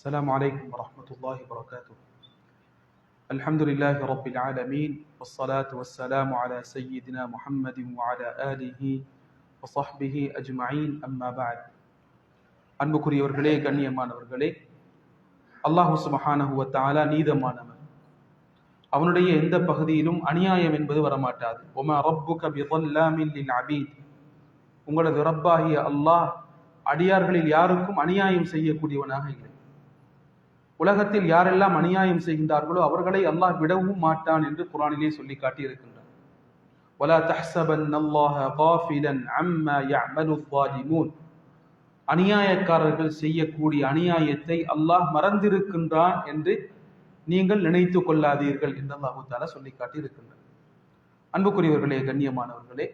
السلام عليكم ورحمة الله وبركاته الحمد لله رب العالمين والصلاة والسلام على سيدنا محمد وعلى آله وصحبه أجمعين أما بعد அன்புக்குரியவர்களே கண்ணியமானவர்களே அல்லாஹு சுமஹானஹுவ தாலா நீதமானவன் அவனுடைய எந்த பகுதியிலும் அநியாயம் என்பது வரமாட்டாது ஒமா ரப்புக பிதல்லாமில் அபீத் உங்களது ரப்பாகிய அல்லாஹ் அடியார்களில் யாருக்கும் அநியாயம் செய்யக்கூடியவனாக இல்லை உலகத்தில் யாரெல்லாம் அநியாயம் செய்கின்றார்களோ அவர்களை அல்லாஹ் விடவும் மாட்டான் என்று குரானிலே சொல்லி காட்டியிருக்கின்றார் ولا تحسبن الله غافلا عما يعمل الظالمون அநியாயக்காரர்கள் செய்யக்கூடிய அநியாயத்தை அல்லாஹ் மறந்திருக்கின்றான் என்று நீங்கள் நினைத்து கொள்ளாதீர்கள் என்று அல்லாஹு தாலா சொல்லி காட்டியிருக்கின்றார் அன்புக்குரியவர்களே கண்ணியமானவர்களே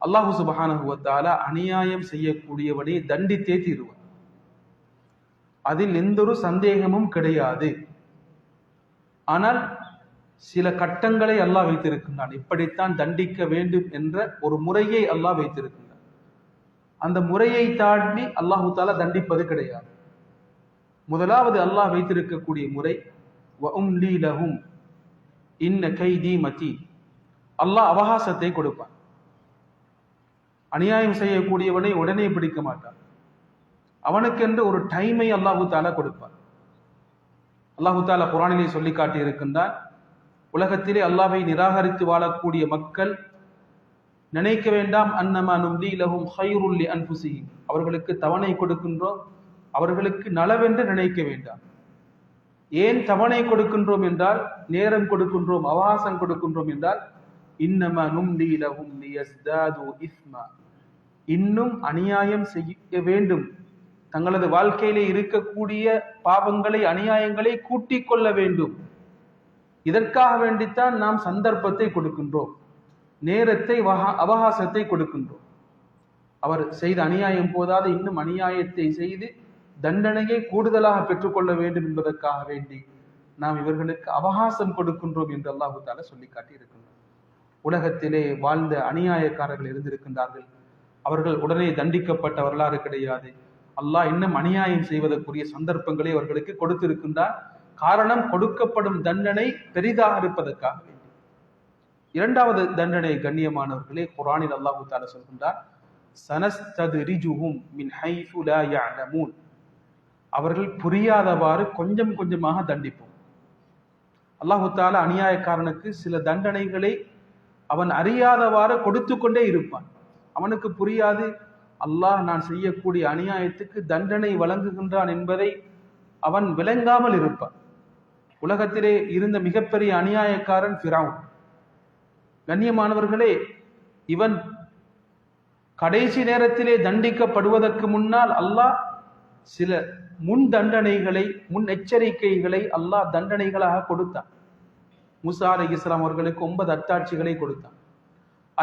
அல்லாஹு சுபஹானஹுவத்தால அநியாயம் செய்யக்கூடியவனை தண்டித்தே தீருவார் அதில் எந்த ஒரு சந்தேகமும் கிடையாது. ஆனால் சில கட்டங்களை அல்லாஹ் வைத்திருக்கின்றான். இப்படித்தான் தண்டிக்க வேண்டும் என்ற ஒரு முறையை அல்லாஹ் வைத்திருக்கின்றான். அந்த முறையை தாண்டி அல்லாஹு தாலா தண்டிப்பது கிடையாது. முதலாவது அல்லாஹ் வைத்திருக்கக்கூடிய முறை லஹும் இன்ன கைதி மதி அல்லாஹ் அவகாசத்தை கொடுப்பான். அநியாயம் செய்யக்கூடியவனை உடனே பிடிக்க மாட்டான். அவனுக்கென்று ஒரு டைமை அல்லாஹு தாலா கொடுப்பார் அல்லாஹு தாலா குரானிலே சொல்லி காட்டி இருக்கின்றான் உலகத்திலே அல்லாவை நிராகரித்து வாழக்கூடிய மக்கள் நினைக்க வேண்டாம் அன்னமா நும்லீலகும் ஹைருல்லி அன்புசியும் அவர்களுக்கு தவணை கொடுக்கின்றோம் அவர்களுக்கு நலவென்று நினைக்க வேண்டாம். ஏன் தவணை கொடுக்கின்றோம் என்றால் நேரம் கொடுக்கின்றோம் அவகாசம் கொடுக்கின்றோம் என்றால் இன்னம நும்லீலகும் லியஸ்தாது இன்னும் அநியாயம் செய்ய வேண்டும். தங்களது வாழ்க்கையிலே இருக்கக்கூடிய பாவங்களை அநியாயங்களை கூட்டிக் கொள்ள வேண்டும். இதற்காக வேண்டித்தான் நாம் சந்தர்ப்பத்தை கொடுக்கின்றோம். நேரத்தை அவகாசத்தை கொடுக்கின்றோம். அவர் செய்த அநியாயம் போதாது இன்னும் அநியாயத்தை செய்து தண்டனையை கூடுதலாக பெற்றுக்கொள்ள வேண்டும் என்பதற்காக வேண்டி நாம் இவர்களுக்கு அவகாசம் கொடுக்கின்றோம் என்று அல்லாஹு தால சொல்லி காட்டியிருக்கின்றோம் உலகத்திலே வாழ்ந்த அநியாயக்காரர்கள் இருந்திருக்கின்றார்கள். அவர்கள் உடனே தண்டிக்கப்பட்ட வரலாறு கிடையாது. அல்லாஹ் இன்னும் அநியாயம் செய்வதற்குரிய சந்தர்ப்பங்களை அவர்களுக்கு கொடுத்திருக்கின்றார். காரணம் கொடுக்கப்படும் தண்டனை பெரிதாக இருப்பதற்காக வேண்டி. இரண்டாவது தண்டனை கண்ணியமானவர்களே குரானில் அல்லாஹு தால சொல்கின்றார் சனஸ்ததுரிஜுஹும் மின் ஹைஃபு லா யஅலமூன். அவர்கள் புரியாதவாறு கொஞ்சம் கொஞ்சமாக தண்டிப்போம். அல்லாஹு தால அநியாயக்காரனுக்கு சில தண்டனைகளை அவன் அறியாதவாறு கொடுத்து கொண்டே இருப்பான். அவனுக்கு புரியாது அல்லாஹ் நான் செய்யக்கூடிய அநியாயத்துக்கு தண்டனை வழங்குகின்றான் என்பதை அவன் விளங்காமல் இருப்பான். உலகத்திலே இருந்த மிகப்பெரிய அநியாயக்காரன் ஃபிரவுன் கண்ணியமானவர்களே இவன் கடைசி நேரத்திலே தண்டிக்கப்படுவதற்கு முன்னால் அல்லாஹ் சில முன் தண்டனைகளை முன் எச்சரிக்கைகளை அல்லாஹ் தண்டனைகளாக கொடுத்தான். முசா அலி இஸ்லாம் அவர்களுக்கு ஒன்பது அத்தாட்சிகளை கொடுத்தான்.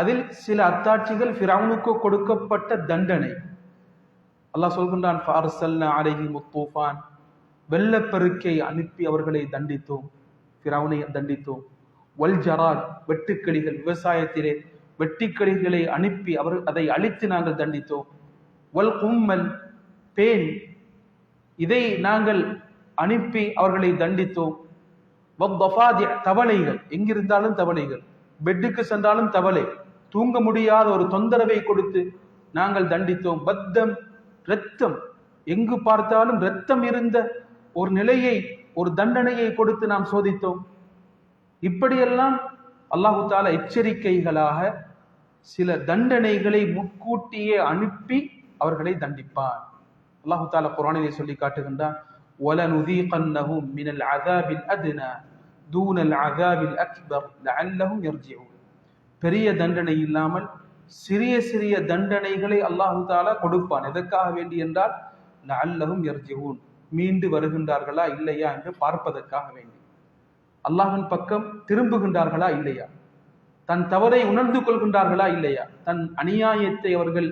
அதில் சில அத்தாட்சிகள் ஃபிரவுனுக்கு கொடுக்கப்பட்ட தண்டனை. அல்லாஹ் சொல்கின்றான் ஃபாரசல்னா அலைஹி முத்தூஃபான். வெள்ளப்பெருக்கை அனுப்பி அவர்களை தண்டித்தோம். ஃபிரவுனை தண்டித்தோம். வல் ஜராத் வெட்டுக்கிளிகள் விவசாயத்திலே வெட்டிக்கிளிகளை அனுப்பி அவர் அதை அழித்து நாங்கள் தண்டித்தோம். வல் கும்மல் பேன் இதை நாங்கள் அனுப்பி அவர்களை தண்டித்தோம். தவளைகள் எங்கிருந்தாலும் தவளைகள் பெட்டுக்கு சென்றாலும் தவளை தூங்க முடியாத ஒரு தொந்தரவை கொடுத்து நாங்கள் தண்டித்தோம் பத்தம் இரத்தம் எங்கு பார்த்தாலும் இரத்தம் இருந்த ஒரு நிலையை ஒரு தண்டனையை கொடுத்து நாம் சோதித்தோம் இப்படியெல்லாம் அல்லாஹு தாலா எச்சரிக்கைகளாக சில தண்டனைகளை முன்கூட்டியே அனுப்பி அவர்களை தண்டிப்பார் அல்லாஹு தாலா குரானிலே சொல்லி காட்டுகின்றான் وَلَنُذِيقَنَّهُمْ مِنَ الْعَذَابِ الْأَدْنَى دُونَ الْعَذَابِ الْأَكْبَرِ لَعَلَّهُمْ يَرْجِعُونَ பெரிய தண்டனை இல்லாமல் சிறிய சிறிய தண்டனைகளை அல்லாஹு தாலா கொடுப்பான். எதற்காக வேண்டி என்றால் லஅல்லஹும் எர்ஜிவூன் மீண்டு வருகின்றார்களா இல்லையா என்று பார்ப்பதற்காக வேண்டி. அல்லாஹின் பக்கம் திரும்புகின்றார்களா இல்லையா? தன் தவறை உணர்ந்து கொள்கின்றார்களா இல்லையா? தன் அநியாயத்தை அவர்கள்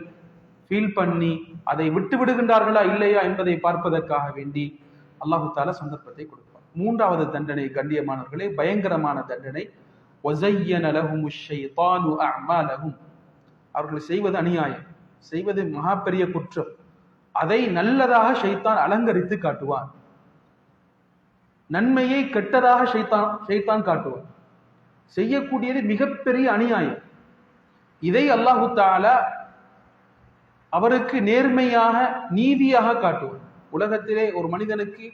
ஃபீல் பண்ணி அதை விட்டு விடுகின்றார்களா இல்லையா என்பதை பார்ப்பதற்காக வேண்டி அல்லாஹு தாலா சந்தர்ப்பத்தை கொடுப்பார் மூன்றாவது தண்டனை கண்ணியமானவர்களே பயங்கரமான தண்டனை. அவர்கள் செய்வது அநியாயம் செய்வது மகா பெரிய குற்றம். அதை நல்லதாக ஷைத்தான் அலங்கரித்து காட்டுவான். நன்மையை கெட்டதாக ஷைத்தான் ஷைத்தான் காட்டுவார் செய்யக்கூடியது மிகப்பெரிய அநியாயம். இதை அல்லாஹு தாலா அவருக்கு நேர்மையாக நீதியாக காட்டுவார் உலகத்திலே ஒரு மனிதனுக்கு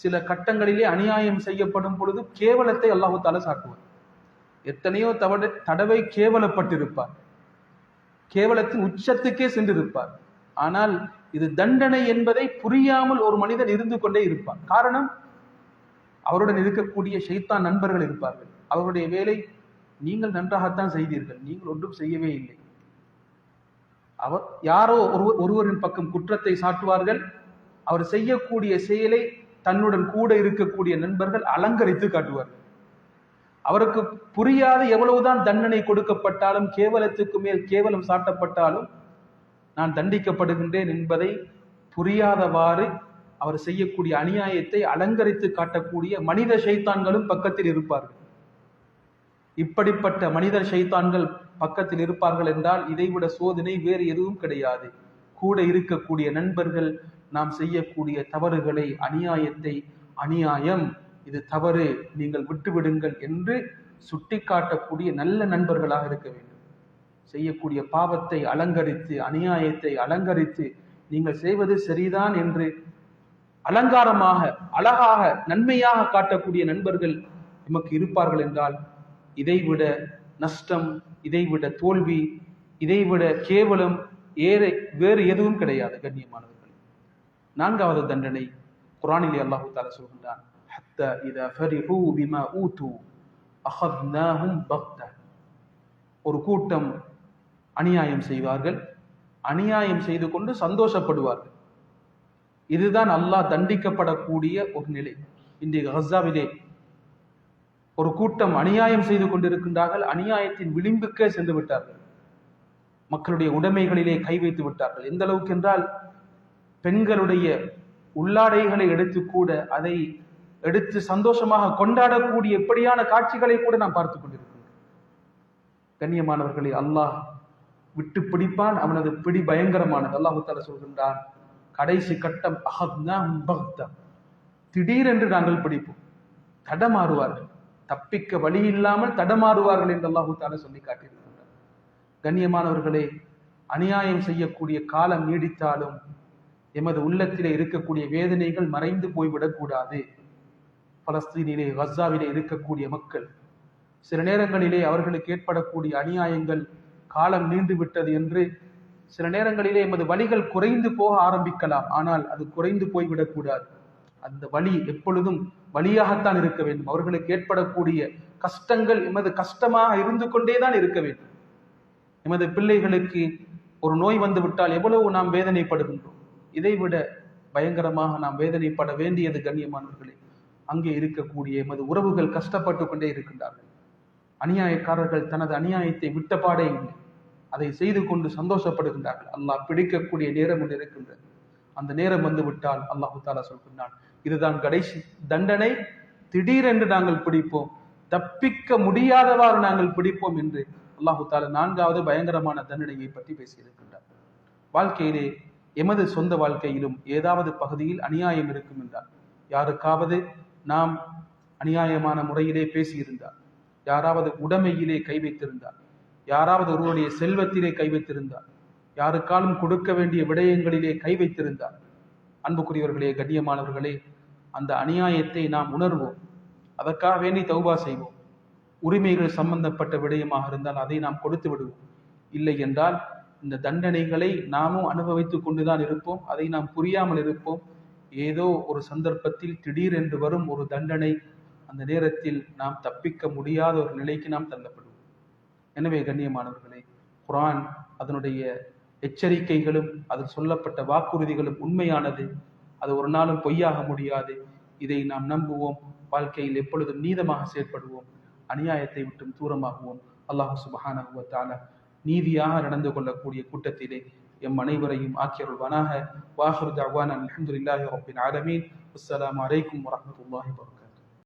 சில கட்டங்களிலே அநியாயம் செய்யப்படும் பொழுது கேவலத்தை அல்லாஹு தாலா சாட்டுவார் எத்தனையோ தவட தடவை கேவலப்பட்டிருப்பார். கேவலத்தின் உச்சத்துக்கே சென்றிருப்பார். ஆனால் இது தண்டனை என்பதை புரியாமல் ஒரு மனிதன் இருந்து கொண்டே இருப்பார். காரணம் அவருடன் இருக்கக்கூடிய ஷைத்தான் நண்பர்கள் இருப்பார்கள். அவருடைய வேலை நீங்கள் நன்றாகத்தான் செய்தீர்கள் நீங்கள் ஒன்றும் செய்யவே இல்லை. அவர் யாரோ ஒருவர் ஒருவரின் பக்கம் குற்றத்தை சாட்டுவார்கள். அவர் செய்யக்கூடிய செயலை தன்னுடன் கூட இருக்கக்கூடிய நண்பர்கள் அலங்கரித்து காட்டுவார்கள். அவருக்கு புரியாத எவ்வளவுதான் தண்டனை கொடுக்கப்பட்டாலும் கேவலத்துக்கு மேல் கேவலம் சாட்டப்பட்டாலும் நான் தண்டிக்கப்படுகின்றேன் என்பதை புரியாதவாறு அவர் செய்யக்கூடிய அநியாயத்தை அலங்கரித்து காட்டக்கூடிய மனித சைத்தான்களும் பக்கத்தில் இருப்பார்கள். இப்படிப்பட்ட மனிதர் சைத்தான்கள் பக்கத்தில் இருப்பார்கள் என்றால் இதைவிட சோதனை வேறு எதுவும் கிடையாது. கூட இருக்கக்கூடிய நண்பர்கள் நாம் செய்யக்கூடிய தவறுகளை அநியாயத்தை அநியாயம் இது தவறு நீங்கள் விட்டுவிடுங்கள் என்று சுட்டிக்காட்டக்கூடிய நல்ல நண்பர்களாக இருக்க வேண்டும். செய்யக்கூடிய பாவத்தை அலங்கரித்து அநியாயத்தை அலங்கரித்து நீங்கள் செய்வது சரிதான் என்று அலங்காரமாக அழகாக நன்மையாக காட்டக்கூடிய நண்பர்கள் நமக்கு இருப்பார்கள் என்றால் இதைவிட நஷ்டம் இதைவிட தோல்வி இதைவிட கேவலம் ஏற வேறு எதுவும் கிடையாது கண்ணியமானவர்கள். நான்காவது தண்டனை குரானிலே அல்லாஹு தாலா சொல்கின்றான் حتى إذا فرحوا بما أوتوا أخذناهم بغتة ஒரு கூட்டம் அநியாயம் செய்வார்கள் அநியாயம் செய்து கொண்டு சந்தோஷப்படுவார்கள் இதுதான் அல்லாஹ் தண்டிக்கப்படக்கூடிய ஒரு நிலை இன்றைய ஹசாவிலே ஒரு கூட்டம் அநியாயம் செய்து கொண்டிருக்கின்றார்கள் அநியாயத்தின் விளிம்புக்கே சென்று விட்டார்கள் மக்களுடைய உடைமைகளிலே கை வைத்து விட்டார்கள் எந்த அளவுக்கு என்றால் பெண்களுடைய உள்ளாடைகளை எடுத்து கூட அதை எடுத்து சந்தோஷமாக கொண்டாடக்கூடிய எப்படியான காட்சிகளை கூட நாம் பார்த்து கொண்டிருக்கிறோம் கண்ணியமானவர்களை அல்லாஹ் விட்டு பிடிப்பான் அவனது பிடி பயங்கரமானது. அல்லாஹு தால சொல்கின்றான் கடைசி கட்டம் திடீரென்று நாங்கள் பிடிப்போம். தடமாறுவார்கள். தப்பிக்க வழி இல்லாமல் தடமாறுவார்கள் என்று அல்லாஹு தால சொல்லி காட்டியிருக்கின்றார். கண்ணியமானவர்களே அநியாயம் செய்யக்கூடிய காலம் நீடித்தாலும் எமது உள்ளத்திலே இருக்கக்கூடிய வேதனைகள் மறைந்து போய்விடக்கூடாது பலஸ்தீனிலே கசாவிலே இருக்கக்கூடிய மக்கள் சில நேரங்களிலே அவர்களுக்கு ஏற்படக்கூடிய அநியாயங்கள் காலம் நீண்டு விட்டது என்று சில நேரங்களிலே எமது வழிகள் குறைந்து போக ஆரம்பிக்கலாம். ஆனால் அது குறைந்து போய்விடக்கூடாது அந்த வழி எப்பொழுதும் வழியாகத்தான் இருக்க வேண்டும். அவர்களுக்கு ஏற்படக்கூடிய கஷ்டங்கள் எமது கஷ்டமாக இருந்து கொண்டேதான் இருக்க வேண்டும். எமது பிள்ளைகளுக்கு ஒரு நோய் வந்துவிட்டால் எவ்வளவு நாம் வேதனைப்படுகின்றோம். இதைவிட பயங்கரமாக நாம் வேதனைப்பட வேண்டியது கண்ணியமானவர்களே அங்கே இருக்கக்கூடிய எமது உறவுகள் கஷ்டப்பட்டு கொண்டே இருக்கின்றார்கள். அநியாயக்காரர்கள் தனது அநியாயத்தை விட்டபாடே இல்லை. அதை செய்து கொண்டு சந்தோஷப்படுகின்றார்கள். அல்லாஹ் பிடிக்கக்கூடிய நேரம் ஒன்று இருக்கின்றது. அந்த நேரம் வந்து விட்டால் அல்லாஹு தாலா சொல்கின்றான் இதுதான் கடைசி தண்டனை. திடீரென்று நாங்கள் பிடிப்போம். தப்பிக்க முடியாதவாறு நாங்கள் பிடிப்போம் என்று அல்லாஹு தாலா நான்காவது பயங்கரமான தண்டனையை பற்றி பேசியிருக்கின்றார். வாழ்க்கையிலே எமது சொந்த வாழ்க்கையிலும் ஏதாவது பகுதியில் அநியாயம் இருக்கும் என்றால் யாருக்காவது நாம் அநியாயமான முறையிலே பேசியிருந்தார். யாராவது உடைமையிலே கை வைத்திருந்தார். யாராவது ஒருவருடைய செல்வத்திலே கை வைத்திருந்தார். யாருக்காலும் கொடுக்க வேண்டிய விடயங்களிலே கை வைத்திருந்தார். அன்புக்குரியவர்களே கண்ணியமானவர்களே அந்த அநியாயத்தை நாம் உணர்வோம். அதற்காக வேண்டி தௌபா செய்வோம். உரிமைகள் சம்பந்தப்பட்ட விடயமாக இருந்தால் அதை நாம் கொடுத்து விடுவோம். இல்லை என்றால் இந்த தண்டனைகளை நாமும் அனுபவித்துக் கொண்டுதான் இருப்போம். அதை நாம் புரியாமல் இருப்போம். ஏதோ ஒரு சந்தர்ப்பத்தில் திடீரென்று வரும் ஒரு தண்டனை அந்த நேரத்தில் நாம் தப்பிக்க முடியாத ஒரு நிலைக்கு நாம் தள்ளப்படுவோம். எனவே கண்ணியமானவர்களே குரான் அதனுடைய எச்சரிக்கைகளும் அதில் சொல்லப்பட்ட வாக்குறுதிகளும் உண்மையானது. அது ஒரு நாளும் பொய்யாக முடியாது. இதை நாம் நம்புவோம். வாழ்க்கையில் எப்பொழுதும் நீதமாக செயற்படுவோம். அநியாயத்தை விட்டும் தூரமாகுவோம். அல்லாஹு சுபஹானகுவத்தால நீதியாக நடந்து கொள்ளக்கூடிய கூட்டத்திலே எம் அனைவரையும் ஆக்கியருள்வானாக வாஹர் ஜவான் அலமதுல்லாஹி ரபின் ஆலமீன் அஸ்ஸலாமு அலைக்கும் வரமத்துல்லாஹி வபரகாத்துஹு